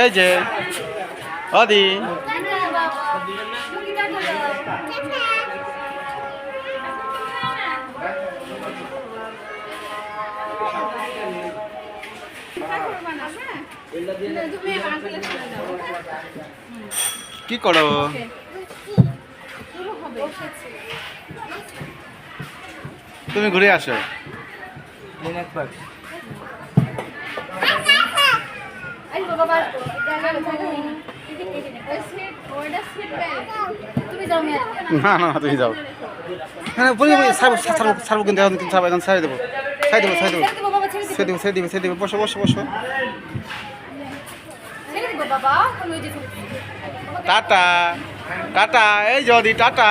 এই যে অদি কি করো? তুমি ঘুরে আসো। না না তুমি যাও। বলি বলি ছাড়বো ছাড়বো ছাড়বো কিন্তু এখন কিন্তু ছাড়বো এখন ছাড়ে দেবো। ছাড়ে দেবো ছাড়ে দেবো। ছেড়ে দিবো বাবা ছেড়ে ছেড়ে দেবো ছেড়ে দেবো ছেড়ে দেবো। বসো বসো বসো। ছেড়ে দিবো বাবা। তুমি ওই যে ছেড়ে দিবো। বাবা, টাটা। টাটা। এই যদি টাটা।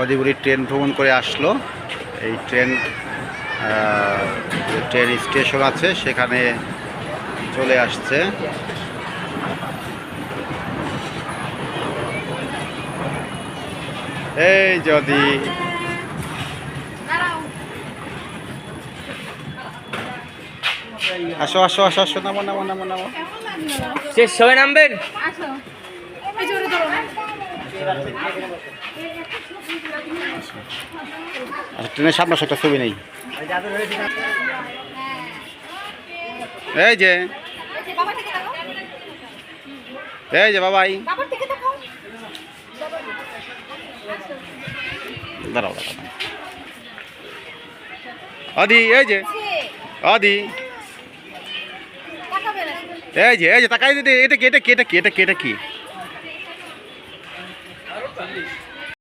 অদিগুড়ি ট্রেন ভ্রমণ করে আসলো। এই ট্রেন যে ট্রেন স্টেশন আছে সেখানে চলে আসছে। এই যদি আসো আসো আসো আসো নামো নামো নামো নামো। শেষ সবাই নামবেন? আসো। আচ্ছা ট্রেনের সামনে একটা ছবি নেই। এই যে। এই যে বাবাই। দাঁড়াও দাঁড়াও। অদি এই যে। অদি এই যে এই যে, তাকাই দিতে এটা কি এটা কি এটা কি এটা কি এটা কি?